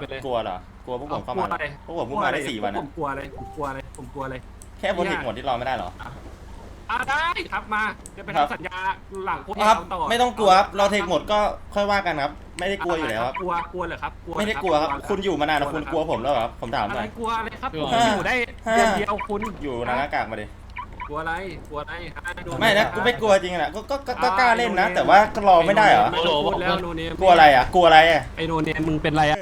ไปเลย กลัวเหรอกลัวพวกผมเข้ามาเอากลัวอะไรพวกผมเพิ่งมาได้สี่วันผอะมกลัวอะไรผมกลัวอะไรผมกลัวอะไรแค่โปรเทคหมดที่รอไม่ได้เหรอ อ่าได้ครับมาจะไปครับ ทำสัญญาหลังโพสต์ครับเอาต่อไม่ต้องกลัวครับรอเทคหมดก็ค่อยว่ากันครับ ไม่ได้กลัวอยู่แล้วครับกลัวกลัวเหรอครับกลัวเหรอไม่ได้กลัวครับ คุณอยู่มานานแล้วคุณกลัวผมแล้วเหรอครับผมถามอะหไรน่อย กลัวอะไรครับผมห้าอยู่ได้ห้า เดือนเดียวคุณอยู่นานหน้ากากมาดิกลัวอะไรกลัวอะไรฮะโดไม่นะกูไม่กลัวจริงอะก็ก็ก็ก็กล้าเล่นนะ แต่ว่าก็รอไม่ได้เหรอไม่ต้องพูดแล้วโนเนมกลัวอะไรอะกลัวอะไรอะไอโนเนมมึงเป็นอะไรอะ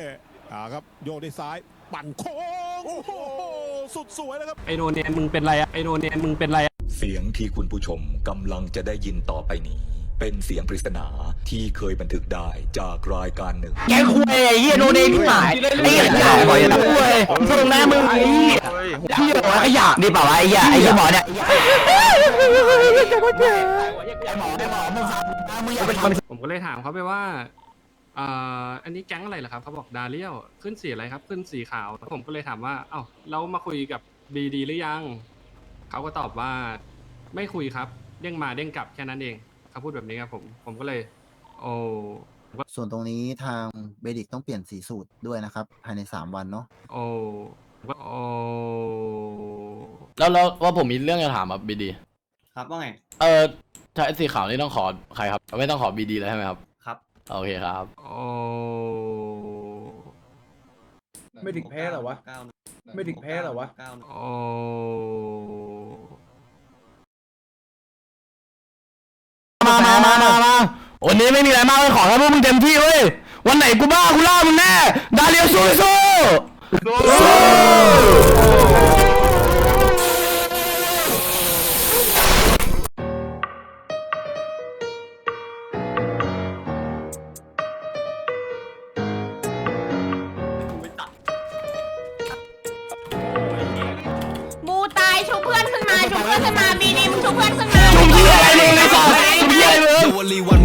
อ่าครับโยกด้วยซ้ายปั่นโค้งโอ้โหสุดสวยแล้วครับ ไอโนเนมมึงเป็นอะไรอะไอโนเนมมึงเป็นอะไรอะเสียงที่คุณผู้ชมกำลังจะได้ยินต่อไปนี้ เป็นเสียงปริศนาที่เคยบันทึกได้จากรายการหนึ่ง แกคุยไอ้เหี้ยโดนเองที่หมายไอ้เหี้ยขยะบ่อยนะคุยส่งหน้ามึงไอ้เหี้ยที่บอกว่าขยะนี่เปล่าวะไอ้เหี้ยไอ้เหี้ยหมอเนี่ยไอ้หมอไอ้หมอมึงฟังมึงอย่าไปทำผมก็เลยถามเขาไปว่า อ่าอันนี้แก๊งอะไรเหรอครับเขาบอกดาเลียวขึ้นสีอะไรครับ ขึ้นสีขาวผมก็เลยถามว่าเอ้าเรามาคุยกับบีดีหรือยังเขาก็ตอบว่าไม่คุยครับ เด้งมาเด้งกลับแค่นั้นเองเขาพูดแบบนี้ครับผมผมก็เลย โอ้ส่วนตรงนี้ทางเบดิกต้องเปลี่ยนสีสูตรด้วยนะครับ ภายใน3วันเนาะโอ้โอ้แล้วแล้วว่าผมมีเรื่องจะถามครับบีดี ครับว่าไง เออใช้สีขาวนี่ต้องขอใครครับ ไม่ต้องขอบีดีเลยใช่ไหมครับครับ โอเคครับ โอ้ไม่ถึงแพ้เหรอวะ ไม่ถึงแพ้เหรอวะ โอ้มามามามามาวันนี้ไม่มีอะไรมากเลยขอแค่พวกมึงเต็มที่เว้ย วันไหนกูบ้ากูล่ามึงแน่ ดาเลียวสู้สู้สู้ มาบีดีมึงชุบเพื่อนขึ้นมา จุ่มที่อะไรมึงในสองจุ่มที่อะไรมึง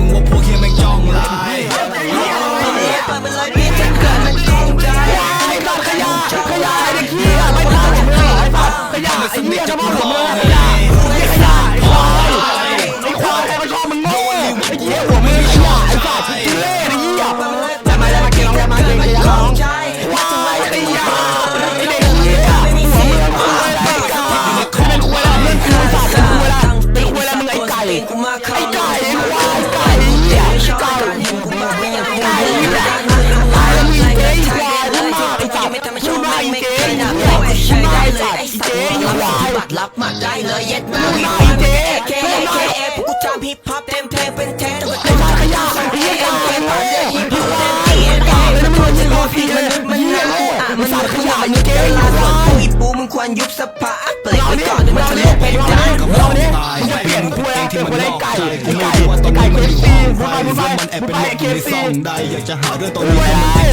ควรยุบสภาเปิดไว้ก่อนเดี๋ยวมันทะลุเพดานเราเนี่ยมึงจะเปลี่ยนกูแล้วเปลี่ยนกูได้ไก่ไก่ไก่เคฟซีพูดไปพูดไปพูดไปเคฟซีใดอยากจะหาเรื่องตรงนี้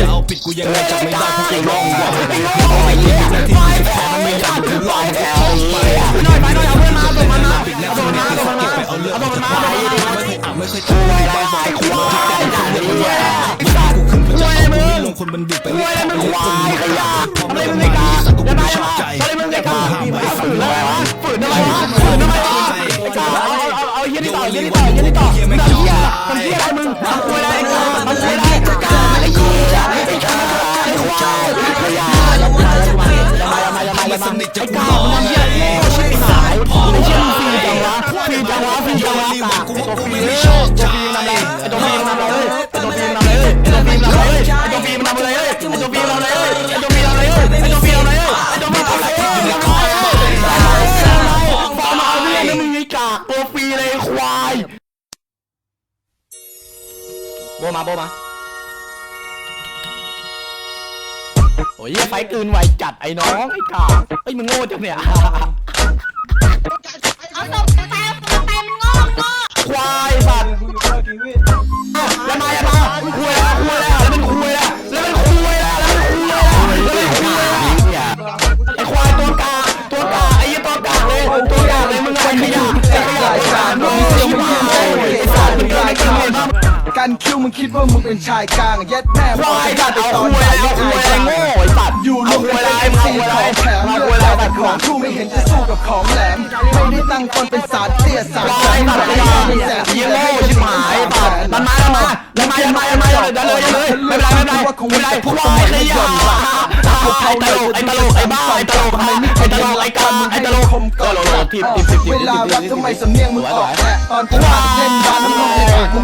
จะเอาปิดกูยังไงจับไม่ได้พวกกูร้องได้ไอ้โง่ไอ้เหี้ยไอ้แผลไม่อยากถึงลอยแถวไปหน่อยไปหน่อยเอาเพื่อนมาส่งมันมาเอาส่งมันมาส่งมันมาเอาเรื่องเอาส่งมันมาเอาส่งมันมาไม่เคยอ่านไม่เคยตายบางฝ่ายควายไอ้เหี้ยกูขึ้นไปคจะวายเอามึไม่งลงคนมันดิบไปคเรื่อวายยมึงๆควายขยะพอทำไมไม่มึง มาไม่กล้าสักกูจะไม่ได้ชอบวะไมมึงไม่กล้าฝืนทำไมวะฝืนทำไมวะฝืนทำไมวะไอ้กาเอาเอาเอาเอาเฮียนี่ต่อเฮียนี่ต่อเฮียนี่ต่อมึงทำเฮียทำเฮียอะไรมึงทำควยอะไรทำควยอะไรไอ้กาไอ้เหี้ยไอ้กาไอ้ควายไอ้ขยะอย่ามาอย่ามาอย่ามาอย่ามาอย่ามาไอ้กามึงทำเฮียโง่ชิบหายไอ้เชี่ยมึงฟรีจังวะฟรีจังวะฟรีจังวะกาตัวฟรีเลยตัวฟรีนำอะไรไอ้ตัวฟรีนำอะไร โบมาโบมาโอ้ยไฟกืนไวจัดไอ้น้องไอ้กาไอ้มึงโง่จังเนี่ยเอาศพตายเอาศพตายมันโง่โง่ควายสัตว์ มึงคิดว่ามึงเป็นชายกลางเย็ดแม่ควายสัตว์เอาคุยแล้วคุยแล้วโง่ไอ้สัตว์อยู่เอาคุยแล้วไอ้มึงเอาคุยแล้วเอาคุยแล้วไปแต่ของทูไม่เห็นจะสู้กับของแหลมไม่ได้ตั้งตนเป็นสารเตี้ยสารแสนไม่ได้เป็นแสนเยี่ยโง่ชิบหายป่ะมันมาแล้วมาแล้วมาแล้วมาแล้วมาแล้วเดี๋ยวเลยเดี๋ยวเลยไม่เป็นไรไม่เป็นไรไม่เป็นไรพวกไอ้ขยะไอ้ตลกไอ้ตลกไอ้บ้าไอ้ตลกไอ้ตลกไอ้กาไอ้ตลกโลโลทีบทีบทีบทีบเวลารับทำไมสำเนียงมึงออกแน่ตอนกูมาเล่นบ้านมึงไม่ได้มึงหยอกแย่ไอ้เ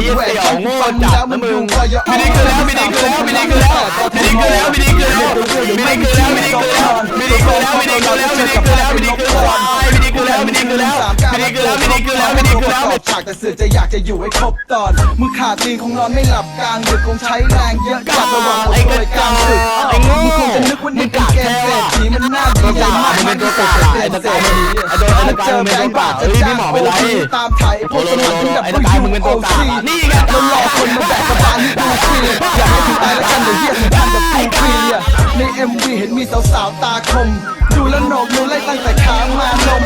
หี้ยเสี่ยวโง่จัดนะมึงไม่ได้คือแล้วไม่ได้คือแล้วไม่ได้คือแล้ว ไม่ได้คือแล้วไม่ได้คือแล้วไม่ได้คือแล้วไม่ได้คือแล้วไม่ได้คือแล้วไม่ได้คือแล้วไม่ได้คือแล้วไม่ได้คือแล้วไม่ได้คือแล้วไม่ได้คือแล้วไม่ได้คือแล้วไม่ได้คือแล้วไม่ได้คือแล้วฉากแต่สื่อจะอยากจะอยู่ให้ครบตอนมึงขาดตีนคงนอนไม่หลับกลางดึกคงใช้แรงเยอะจัดระวังไอ้กระจอกไอ้โง่มึงคงจะนึกว่านี่เป็นเกมเศรษฐีมันน่าดีใจมากมันเป็นตัวกาไอ้ตะกายมึงไอ้โดนไอ้ตะกายมึงเป็นตัวกาเฮ้ยพี่หมอเป็นไรตามไถ่พวกสมัครที่แบบไอ้ตะกายมึงเป็นตัวกานี่ไงแล้วรอคนมาแบกกระบาลให้ดูฟรีอยากให้ถึงตายแล้วกันเดี๋ยวเฮียถึงทำแบบฟรีฟรีใน MV เห็นมีสาวๆตาคม ดูแล้วโหนกดูไล่ตั้งแต่ขามานม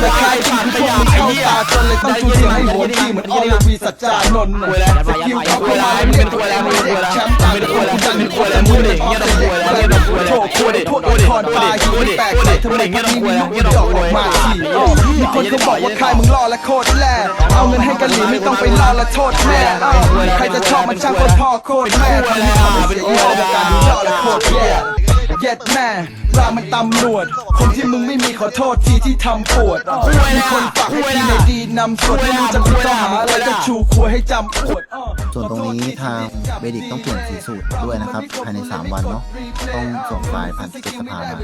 แต่ใครที่พวกมึงเข้าตาจนเลยต้องจูเสียงให้หัวทีเหมือนออลวีสัจจานนท์สกิลเขาเข้ามาเรียกตัวแล้วแชมป์ตาเป็นตัวแล้วเป็นตัวแล้วมึงเด็กเงี้ยต้องกลัวแล้วเงี้ยต้องกลัวแล้ว โถกลัวเด็กพวกอดทนตายอยู่แปลกใจทำไมพวกนี้มีลูกดอกออกมาฉี่มีคนเขาบอกว่าใครมึงล่อและโคตรแล่เอาเงินให้กันหลีไม่ต้องไปล่อและโทษแม่ใครจะชอบมันช่างโคตรพ่อโคตรแม่ทำให้เขาไม่เสียยอมการดูล่อและโคตรแย่เย็ดแม่รามันตำรวจ คนที่มึงไม่มีขอโทษทีที่ทำปวด มีคนฝากให้พี่ในดีนำสวดไม่รู้จะพูดต้องหาอะไรก็ชูควยให้จำปวด ส่วนตรงนี้ทางเบดิกต้องเปลี่ยนสีสูตรด้วยนะครับ ภายใน 3 วันเนาะต้องส่งไฟล์ผ่านสเก็ตสภามา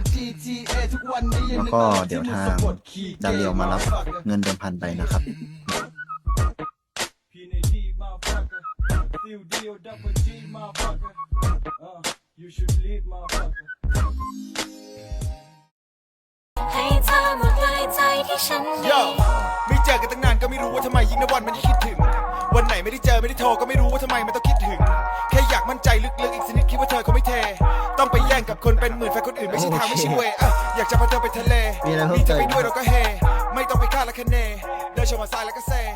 แล้วก็เดี๋ยวทางดาเรียวมารับเงินเดิมพันไปนะครับให้เธอหมดเลยใจที่ฉันมีโย่ไม่เจอกันตั้งนานก็ไม่รู้ว่าทำไมยิ่งนับวันมันยิ่งคิดถึงวัน ไหนไม่ได้เจอไม่ได้โทรก็ไม่รู้ว่าทำไมมันต้องคิดถึง แค่อยากมั่นใจลึกๆอีกสักนิดคิดว่าเธอคงไม่เท ต้องไปแย่งกับคนเป็นหมื่นแฟนคนอื่นไม่ใช่ทางไม่ใช่เวย์อะอยากจะพาเธอไปทะเลมีอะไรเพิ่มนี่เติจะมไปด้วยเราก็เฮ ไม่ต้องไปคาดและคะเนเดินชมมาซ้ายแล้วก็เซไม่ว่ากี่บาท